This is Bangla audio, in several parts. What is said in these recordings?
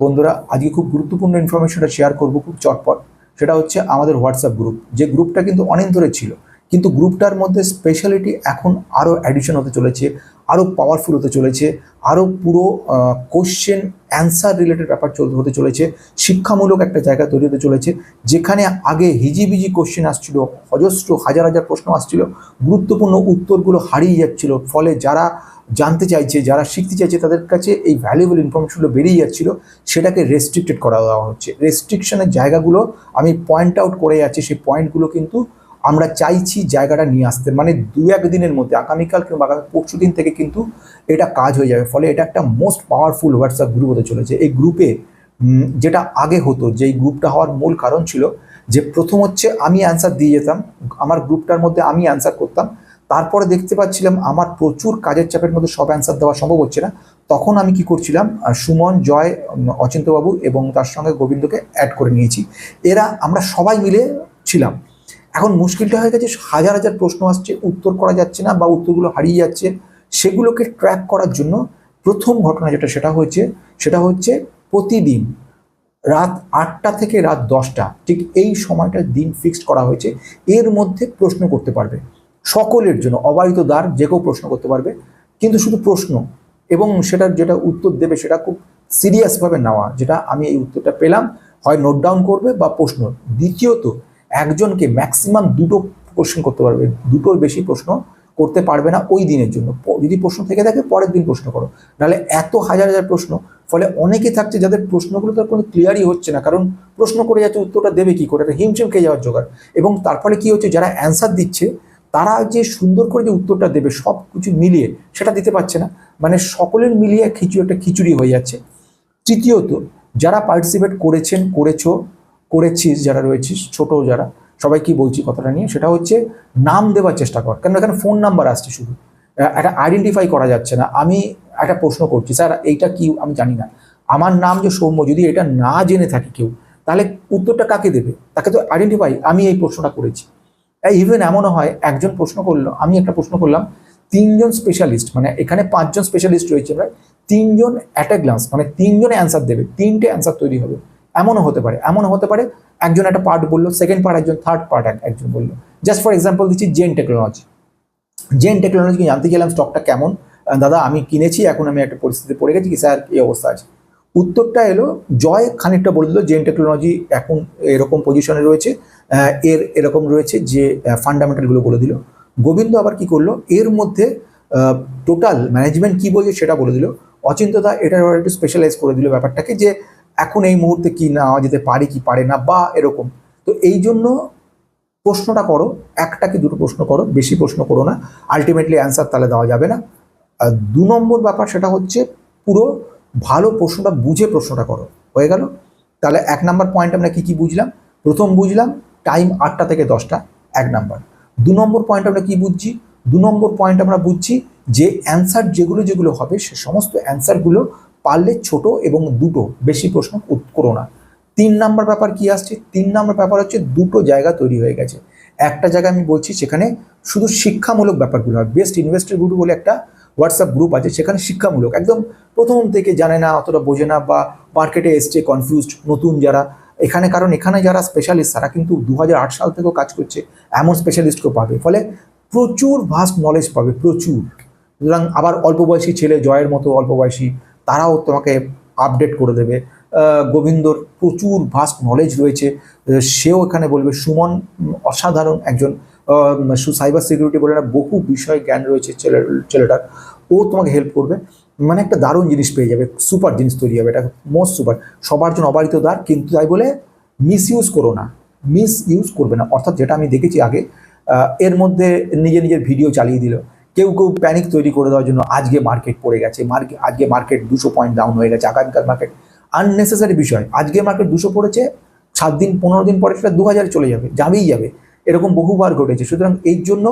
বন্ধুরা, আজকে খুব গুরুত্বপূর্ণ ইনফরমেশনটা শেয়ার করব খুব চটপট। সেটা হচ্ছে আমাদের হোয়াটসঅ্যাপ গ্রুপ যে গ্রুপটা কিন্তু অনেক ধরে ছিল, কিন্তু গ্রুপটার মধ্যে স্পেশালিটি এখন আরও অ্যাডিশন হতে চলেছে। আরও পাওয়ারফুল হতে চলেছে আরও পুরো কোশ্চেন অ্যান্সার রিলেটেড ব্যাপার চলতে হতে চলেছে, শিক্ষামূলক একটা জায়গা তৈরি হতে চলেছে, যেখানে আগে হিজিবিজি কোশ্চেন আসছিল, অজস্র হাজার হাজার প্রশ্ন আসছিল, গুরুত্বপূর্ণ উত্তরগুলো হারিয়ে যাচ্ছিল, ফলে যারা জানতে চাইছে, যারা শিখতে চাইছে, তাদের কাছে এই ভ্যালুয়েবল ইনফরমেশনগুলো বেরিয়ে যাচ্ছিল, সেটাকে রেস্ট্রিক্টেড করা দেওয়া হচ্ছে। রেস্ট্রিকশনের জায়গাগুলো আমি পয়েন্ট আউট করে যাচ্ছি, সেই পয়েন্টগুলো কিন্তু আমরা চাইছি জায়গাটা নিয়ে আসতে। মানে দু এক দিনের মধ্যে, আগামীকাল কিংবা আগামী পরশু দিন থেকে কিন্তু এটা কাজ হয়ে যাবে। ফলে এটা একটা মোস্ট পাওয়ারফুল হোয়াটসঅ্যাপ গ্রুপ হতে চলেছে। এই গ্রুপে যেটা আগে হতো, যেই গ্রুপটা হওয়ার মূল কারণ ছিল যে প্রথম হচ্ছে আমি অ্যান্সার দিয়ে যেতাম, আমার গ্রুপটার মধ্যে আমি অ্যান্সার করতাম। তারপরে দেখতে পাচ্ছিলাম আমার প্রচুর কাজের চাপের মধ্যে সব অ্যান্সার দেওয়া সম্ভব হচ্ছে না। তখন আমি কি করছিলাম সুমন, জয় অচিন্তবাবু এবং তার সঙ্গে গোবিন্দকে অ্যাড করে নিয়েছি। এরা, আমরা সবাই মিলে ছিলাম। এখন মুশকিলটা হয়ে গেছে, হাজার হাজার প্রশ্ন আসছে, উত্তর করা যাচ্ছে না বা উত্তরগুলো হারিয়ে যাচ্ছে। সেগুলোকে ট্র্যাক করার জন্য প্রথম ঘটনা যেটা, সেটা হয়েছে, সেটা হচ্ছে প্রতিদিন রাত আটটা থেকে রাত দশটা, ঠিক এই সময়টা দিন ফিক্সড করা হয়েছে। এর মধ্যে প্রশ্ন করতে পারবে। সকলের জন্য, অবারিত দ্বার, যে কেউ প্রশ্ন করতে পারবে। কিন্তু শুধু প্রশ্ন এবং সেটার যেটা উত্তর দেবে, সেটা খুব সিরিয়াসভাবে নেওয়া, যেটা আমি এই উত্তরটা পেলাম। হয় নোট ডাউন করবে বা প্রশ্ন। দ্বিতীয়ত একজনকে ম্যাক্সিমাম দুটো কোশ্চেন করতে পারবে, দুটোর বেশি প্রশ্ন করতে পারবে না ওই দিনের জন্য। যদি প্রশ্ন থেকে থাকে, পরের দিন প্রশ্ন করো। নাহলে এত হাজার হাজার প্রশ্ন, ফলে অনেকে থাকছে যাদের প্রশ্নগুলো তার কোনো ক্লিয়ারই হচ্ছে না, কারণ প্রশ্ন করে যাচ্ছে, উত্তরটা দেবে কি করে? একটা হিমশিম খেয়ে যাওয়ার জোগাড়। এবং তার ফলে কি হচ্ছে, যারা অ্যান্সার দিচ্ছে, তারা যে সুন্দর করে যে উত্তরটা দেবে, সব কিছু মিলিয়ে, সেটা দিতে পারছে না। মানে সকলের মিলিয়ে খিচুড়ি একটা খিচুড়ি হয়ে যাচ্ছে। তৃতীয়ত, যারা পার্টিসিপেট করেছেন, করেছ করেছিস যারা রয়েছিস ছোট যারা, সবাই কি বলছি কথাটা নিয়ে? সেটা হচ্ছে নাম দেওয়ার চেষ্টা কর। কারণ এখানে ফোন নাম্বার আসছে শুধু। একটা আইডেন্টিফাই করা যাচ্ছে না। আমি একটা প্রশ্ন করছি, স্যার, এইটা কি? আমি জানি না। আমার নাম যে সৌম্য, যদি এটা না জেনে থাকে কেউ, তাহলে উত্তরটা কাকে দেবে? তাকে তো আইডেন্টিফাই আমি এই প্রশ্নটা করেছি। ইভেন এমনও হয়, একজন প্রশ্ন করল, আমি একটা প্রশ্ন করলাম, তিনজন স্পেশালিস্ট মানে এখানে পাঁচজন স্পেশালিস্ট রয়েছে, প্রায় তিনজন অ্যাট এ গ্লান্স মানে তিনজনে অ্যান্সার দেবে, তিনটে অ্যান্সার তৈরি হবে। এমনও হতে পারে, এমনও হতে পারে, একজন একটা পার্ট বলল সেকেন্ড পার্ট একজন থার্ড পার্ট একজন বলল। জাস্ট ফর এক্সাম্পল দিচ্ছি জেন টেকনোলজি জেন টেকনোলজি জানতে গেলাম স্টকটা কেমন। দাদা, আমি কিনেছি, এখন আমি একটা পরিস্থিতিতে পড়ে গেছি কি স্যার, এই অবস্থা আছে। উত্তরটা এলো, জয় খানিকটা বলে দিল জেন টেকনোলজি এখন এরকম পজিশনে রয়েছে এর এরকম রয়েছে যে ফান্ডামেন্টালগুলো বলে দিল। গোবিন্দ আবার কি করল, এর মধ্যে টোটাল ম্যানেজমেন্ট কি বলছে সেটা বলে দিল। অচিন্তদা এটা আবার একটু স্পেশালাইজ করে দিল ব্যাপারটাকে যে এখন এই মুহূর্তে কি নেওয়া যেতে পারে, কি পারে না, বা এরকম। তো এই জন্য প্রশ্নটা করো, একটা কি দুটো প্রশ্ন করো, বেশি প্রশ্ন করো না। আলটিমেটলি অ্যান্সার তাহলে দেওয়া যাবে না। আর দু নম্বর ব্যাপার সেটা হচ্ছে, পুরো ভালো প্রশ্নটা বুঝে প্রশ্নটা করো। হয়ে গেল? তাহলে এক নাম্বার পয়েন্ট আমরা কি কি বুঝলাম? প্রথম বুঝলাম টাইম আটটা থেকে দশটা, এক নাম্বার। দু নম্বর পয়েন্ট আমরা কি বুঝছি? দু নম্বর পয়েন্ট আমরা বুঝছি যে অ্যান্সার যেগুলো যেগুলো হবে, সে সমস্ত অ্যান্সারগুলো পারলে ছোট এবং দুটো, বেশি প্রশ্ন করো না। তিন নাম্বার ব্যাপার কি আসছে? তিন নাম্বার ব্যাপার হচ্ছে দুটো জায়গা তৈরি হয়ে গেছে। একটা জায়গা আমি বলছি সেখানে শুধু শিক্ষামূলক ব্যাপারগুলো হয়। বেস্ট ইনভেস্টর গ্রুপ বলে একটা হোয়াটসঅ্যাপ গ্রুপ আছে, সেখানে শিক্ষামূলক। একদম প্রথম থেকে জানে না, অতটা বোঝে না বা মার্কেটে এসছে কনফিউজড নতুন যারা। এখানে কারণ এখানে যারা স্পেশালিস্ট তারা কিন্তু দু হাজার আট সাল থেকেও কাজ করছে, এমন স্পেশালিস্টকেও পাবে। ফলে প্রচুর ভাস্ট নলেজ পাবে, প্রচুর। সুতরাং আবার অল্প বয়সী ছেলে জয়ের মতো, অল্প বয়সী তারাও তোমাকে আপডেট করে দেবে। গোবিন্দর প্রচুর ভাস্ট নলেজ রয়েছে। সেও এখানে বলবে, সুমন অসাধারণ একজন সাইবার সিকিউরিটি বলে না, বহু বিষয় জ্ঞান রয়েছে ছেলে ছেলেটার। ও তোমাকে হেল্প করবে। মানে একটা দারুণ জিনিস পেয়ে যাবে সুপার জিনিস তৈরি হবে, এটা মোস্ট সুপার সবার জন্য অবারিত দ্বার, কিন্তু তাই বলে মিস ইউজ করো না মিস ইউজ করবে না। অর্থাৎ যেটা আমি দেখেছি আগে এর মধ্যে নিজে নিজের ভিডিও চালিয়ে দিল। কেউ কেউ প্যানিক তৈরি করে দেওয়ার জন্য আজকে মার্কেট পড়ে গেছে। মার্কেট আজকে মার্কেট দুশো পয়েন্ট ডাউন হয়ে গেছে। আগামীকাল মার্কেট আননেসেসারি বিষয়। আজকে মার্কেট দুশো পড়েছে, সাত দিন, পনেরো দিন পরে সেটা দু হাজারে চলে যাবে, যাবেই যাবে। এরকম বহুবার ঘটেছে। সুতরাং এই জন্য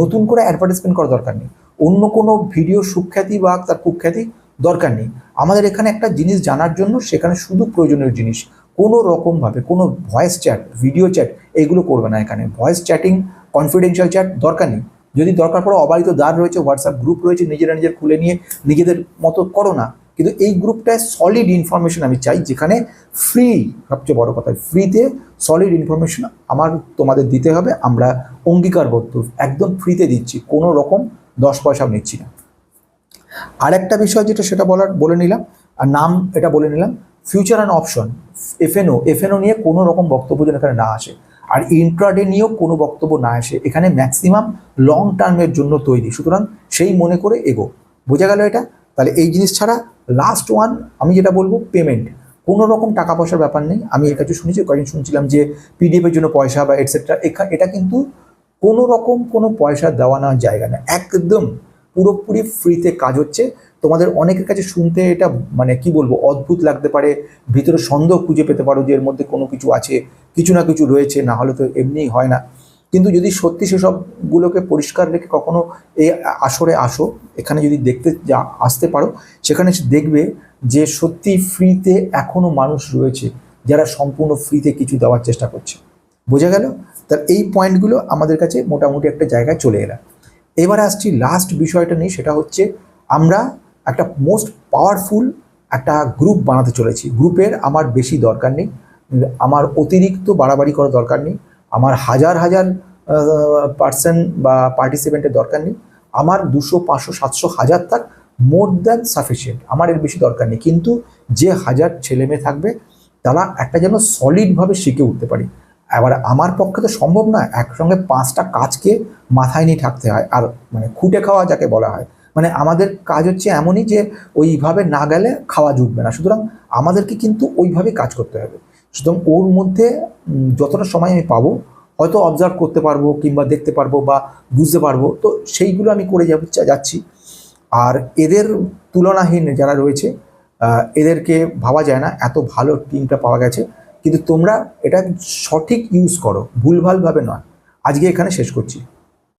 নতুন করে অ্যাডভার্টাইজমেন্ট করা দরকার নেই। অন্য কোনো ভিডিও সুখ্যাতি বা তার কুখ্যাতি দরকার নেই। আমাদের এখানে একটা জিনিস জানার জন্য সেখানে শুধু প্রয়োজনীয় জিনিস। কোনো রকমভাবে কোনো ভয়েস চ্যাট ভিডিও চ্যাট এগুলো করবে না এখানে। ভয়েস চ্যাটিং কনফিডেন্সিয়াল চ্যাট দরকার নেই। যদি দরকার পড়ে অবারিত দ্বার রয়েছে হোয়াটসঅ্যাপ গ্রুপ রয়েছে, নিজেরা নিজের খুলে নিয়ে নিজেদের মতো করো না। কিন্তু এই গ্রুপটায় সলিড ইনফরমেশন আমি চাই, যেখানে ফ্রি সবচেয়ে বড় কথা ফ্রিতে সলিড ইনফরমেশন আমার তোমাদের দিতে হবে। আমরা অঙ্গীকারবদ্ধ, একদম ফ্রিতে দিচ্ছি, কোনো রকম দশ পয়সাও নিচ্ছি না। আর একটা বিষয় যেটা সেটা বলার, বলে নিলাম, আর নাম এটা বলে নিলাম future and option FNO FNO নিয়ে কোনো রকম বক্তব্য যেন এখানে না আসে। আর ইন্ট্রাডে নিয়েও কোনো বক্তব্য না আসে এখানে ম্যাক্সিমাম লং টার্মের জন্য তৈরি। সুতরাং সেই মনে করে এগো। বোঝা গেল এটা? তাহলে এই জিনিস ছাড়া লাস্ট ওয়ান আমি যেটা বলব পেমেন্ট কোনো রকম টাকা পয়সার ব্যাপার নেই। আমি এটা কিছু শুনেছি কয়েকদিন শুনছিলাম যে পিডিএফের জন্য পয়সা বা এটসেট্রা এটা কিন্তু কোনো রকম কোনো পয়সা দেওয়া নেওয়ার জায়গা না। একদম পুরোপুরি ফ্রিতে কাজ হচ্ছে। তোমাদের অনেকের কাছে শুনতে এটা মানে কি বলব, অদ্ভুত লাগতে পারে। ভিতরে সন্দেহ খুঁজে পেতে পারো যে এর মধ্যে কোনো কিছু আছে। কিছু না কিছু রয়েছে, না হলে তো এমনিই হয় না। কিন্তু যদি সত্যি সেসবগুলোকে পরিষ্কার রেখে কখনো এই আসরে আসো, এখানে যদি দেখতে যা, আসতে পারো, সেখানে দেখবে যে সত্যি ফ্রিতে এখনও মানুষ রয়েছে, যারা সম্পূর্ণ ফ্রিতে কিছু দেওয়ার চেষ্টা করছে। বোঝা গেল? তার এই পয়েন্টগুলো আমাদের কাছে মোটামুটি একটা জায়গায় চলে এলাম। এবার আসছি লাস্ট বিষয়টা নিয়ে, সেটা হচ্ছে আমরা একটা মোস্ট পাওয়ারফুল একটা গ্রুপ বানাতে চলেছি। গ্রুপের আমার বেশি দরকার নেই। আমার অতিরিক্ত বাড়াবাড়ি করার দরকার নেই। আমার হাজার হাজার পার্সেন্ট বা পার্টিসিপেন্টের দরকার নেই। আমার দুশো, পাঁচশো, সাতশো, হাজার তার মোর দ্যান সাফিসিয়েন্ট আমার এর বেশি দরকার নেই। কিন্তু যে হাজার ছেলে মেয়ে থাকবে, তারা একটা যেন সলিডভাবে শিখে উঠতে পারি। এবার আমার পক্ষে তো সম্ভব না একসঙ্গে পাঁচটা কাজকে মাথায় নিয়ে থাকতে হয় আর মানে খুঁটে খাওয়া যাকে বলা হয়। মানে আমাদের কাজ হচ্ছে এমনই যে ওইভাবে না গেলে খাওয়া জুটবে না। সুতরাং আমাদেরকে কিন্তু ওইভাবে কাজ করতে হবে। সুতরাং ওর মধ্যে যতটা সময় আমি পাবো, হয়তো অবজার্ভ করতে পারব কিংবা দেখতে পারব বা বুঝতে পারব, তো সেইগুলো আমি করে যাব যাচ্ছি। আর এদের তুলনাহীন যারা রয়েছে এদেরকে ভাবা যায় না, এত ভালো টিমটা পাওয়া গেছে। কিন্তু তোমরা এটা সঠিক ইউজ করো, ভুলভালভাবে নয়। আজকে এখানে শেষ করছি।